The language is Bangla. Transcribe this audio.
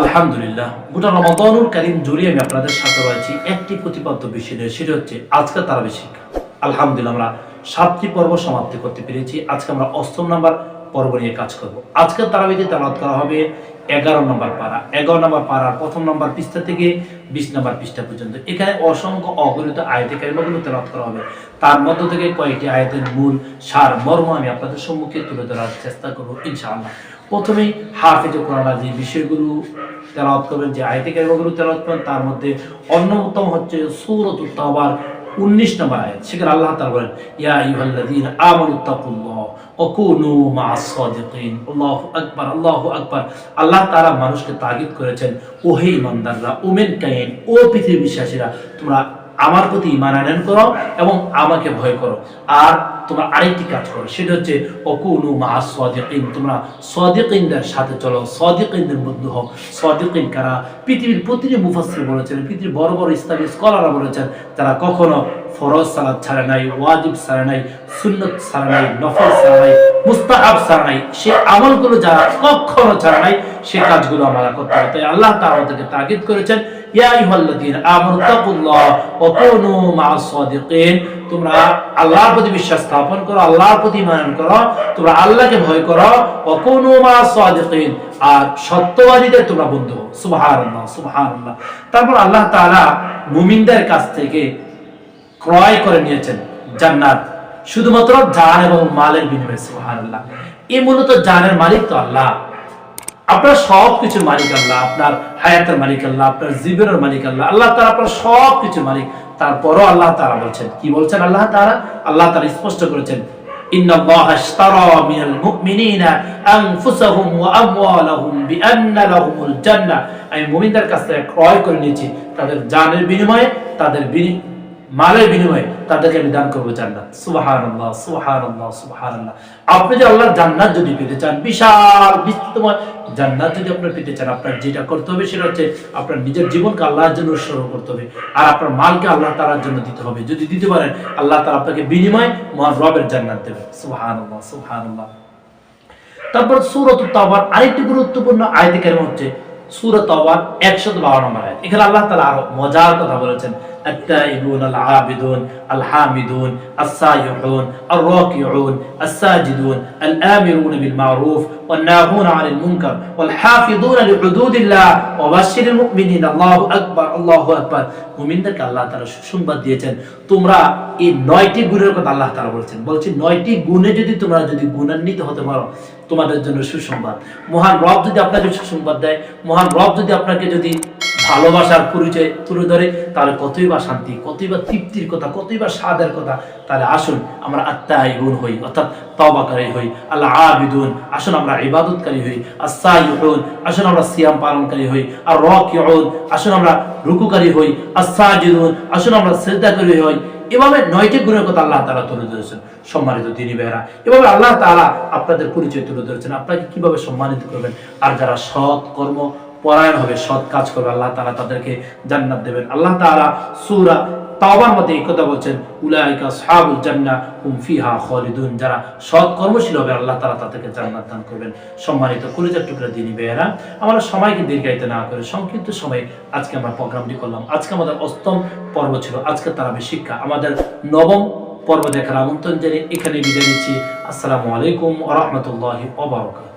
আলহামদুলিল্লাহ, গোটা রমাদানুল কারিম জুড়ে আমি আপনাদের সাথে রয়েছি। একটি প্রতিপাদ্য বিষয় নিয়ে, সেটা হচ্ছে আজকে তারাবি শিক্ষা। আলহামদুলিল্লাহ, আমরা সাতটি পর্ব সমাপ্তি করতে পেরেছি। আজকে আমরা অষ্টম নাম্বার পর্ব নিয়ে কাজ করব। আজকে তারাবিতে তালাত করা হবে এগারো নম্বর পারা এগারো নম্বর পাড়ার প্রথম নম্বর পৃষ্ঠা থেকে বিশ নম্বর পৃষ্ঠা পর্যন্ত। এখানে অসংখ্য অগণিত আয়তে কারিমাগুলো তেলাত করা হবে। তার মধ্য থেকে কয়েকটি আয়তের মূল সার, মর্ম আমি আপনাদের সম্মুখে তুলে ধরার চেষ্টা করব ইনশাআল্লাহ। প্রথমেই হাফেজ কোরআন যে বিষয়গুলো তেলাওয়াত করবেন, যে আয়তে কারিমাগুলো তেলাওয়াত করবেন তার মধ্যে অন্যতম হচ্ছে সূরত তাওবার 19 নম্বর আয়াত, সেখানে আল্লাহ তালা বলেন, ইয়া আইয়ুহাল্লাযীনা আমানু তাকুল্লাহ ওয়া কুনু মা'আস সাদিকিন। আল্লাহু আকবার আল্লাহু আকবার। আল্লাহ তারা মানুষকে তাগিদ করেছেন ও হে ইমানদাররা ওমেন কাইন, ও পৃথিবী বিশ্বাসীরা, তোমরা আমার প্রতি ইমান আনয়ন করো এবং আমাকে ভয় করো। আর তোমরা আরেকটি কাজ করো, সেটা হচ্ছে অকুনু মা সাদিকিন, তোমরা সাদিকিনদের সাথে চলো, সাদিকিনদের বন্ধু হও। সাদিকিন কারা? পৃথিবীর প্রতিটি মুফাসসির বলেছেন, পৃথিবীর বড় বড় ইসলামী স্কলাররা বলেছেন, তারা কখনো ফরজ সালাদ ছাড়ে নাই, ওয়াজিব ছাড়ে নাই, সুন্নত ছাড়ে নাই, নফল ছাড়ে নাই মুস্তাহাব ছাড়ে নাই, সে আমলগুলো যারা কখনো ছাড়ে নাই, সে কাজগুলো আমরা করতে হবে। তাই আল্লাহ তাআলা আমাদেরকে তাগিদ করেছেন, ইয়া আইয়ুহাল্লাযীনা আমানু তাকুল্লাহ ওয়া কুনু মা'আস সাদিকিন, তোমরা আল্লাহর প্রতি বিশ্বাস স্থাপন করো, আল্লাহর প্রতি ইমান করো, তোমরা আল্লাহকে ভয় করো, ওয়া কুনু মা'আস সাদিকিন, আর সত্যবাদীদের তোমরা বন্ধু সুবহানাল্লাহ সুবহানাল্লাহ। তারপর আল্লাহ তাআলা মুমিনদের কাছ থেকে ক্রয় করে নিয়েছেন জান্নাত। শুধুমাত্র জান এবং মালের বিনিময়ে সুবহানাল্লাহ এই মূলত জানের মালিক তো আল্লাহ আপনার সব কিছুর মালিক আল্লাহ আপনার হায়াতের মালিক আল্লাহ আপনার জীবনের মালিক আল্লাহ আল্লাহ তারা আপনার সব কিছুর মালিক তারপরও আল্লাহ তারা বলছেন কি বলছেন আল্লাহ তারা আল্লাহ তারা স্পষ্ট করেছেন إن الله اشترى من المؤمنين أنفسهم وأموالهم بأن لهم الجنة আমি মুমিনদের কাছ থেকে ক্রয় করে নিয়েছি তাদের জানের বিনিময়ে তাদের বিনি- মালের বিনিময়ে তাদেরকে আমি দান করব জান্নাত। সুবহানাল্লাহ সুবহানাল্লাহ সুবহানাল্লাহ। আপনি যে আল্লাহর জান্নাত যদি পেতে চান, বিশাল বিস্তৃতময় জান্নাত যদি আপনি পেতে চান, আপনার যেটা করতে হবে সেটা হচ্ছে আপনার নিজের জীবনকে আল্লাহর জন্য উৎসর্গ করতে হবে আর আপনার মালকে আল্লাহ তাআলার জন্য দিতে হবে। যদি দিতে পারেন, আল্লাহ তাআলা আপনাকে বিনিময়ে মহান রবের জান্নাত দেবে। সুবহানাল্লাহ সুবহানাল্লাহ। তারপর সুরত তাওবার আরেকটি গুরুত্বপূর্ণ আয়াতে কারিমা হচ্ছে সূরা তাওবার 152 নম্বর আয়াত। এখানে আল্লাহ তাআলা আরও মজার কথা বলেছেন। التائبون العابدون الحامدون السائحون الراكعون الساجدون الآمرون بالمعروف والناهون عن المنكر والحافظون لحدود الله وبشر المؤمنين الله أكبر الله أكبر মুমিনদেরকে আল্লাহ তাআলা সুসংবাদ দিয়েছেন তোমরা এই নয়টি গুণের কথা আল্লাহ তাআলা বলেছেন বলছি নয়টি গুণে যদি তোমরা যদি গুণান্বিত হতে পারো তোমাদের জন্য সুসংবাদ মহান রব যদি আপনাকে সুসংবাদ দেয় মহান রব যদি আপনাকে যদি ভালোবাসার পরিচয় তুলে ধরে, তাহলে কতই বা শান্তি, কতই বা তৃপ্তির কথা, কতই বা স্বাদের কথা, তাহলে আসুন আমরা আত্মাইগুন হই, অর্থাৎ তবাকারী হই, আল্লাহ আবিদুন, আসুন আমরা ইবাদতকারী হই আসাইহুন আসুন আমরা সিয়াম পালনকারী হই আর রাকিউন আসুন আমরা রুকুকারী হই আসাজিদুন আসুন আমরা সিজদাকারী হই, এভাবে নয়টি গুণের কথা আল্লাহ তাআলা তুলে ধরেছেন, সম্মানিত দিনী বেহরা এভাবে আল্লাহ তাআলা আপনাদের পরিচয় তুলে ধরেছেন, আপনাকে কীভাবে সম্মানিত করবেন? আর যারা সৎ কর্ম পরায়ণ হবে, সৎ কাজ করবে, আল্লাহ তাআলা তাদেরকে জান্নাত দেবেন। আল্লাহ তাআলা সূরা তাওবার মধ্যে এই কথা বলছেন, উলাইকা আসহাবুল জান্নাহ হুম ফিহা খালিদুন। যারা সৎ কর্মশীল হবে, আল্লাহ তাআলা তাদেরকে জান্নাত দান করবেন। সম্মানিত কলিজার টুকরা দিনী বেয়ারা আমরা সময়কে দীর্ঘায়িত না করে সংক্ষিপ্ত সময়ে আজকে আমরা প্রোগ্রামটি করলাম। আজকে আমাদের অষ্টম পর্ব ছিল, আজকে তারাবি শিক্ষা। আমাদের নবম পর্ব দেখার আমন্ত্রণ জানিয়ে এখানে বিদায় নিচ্ছি। আসসালামু আলাইকুম ওয়া বারাকাতুহু।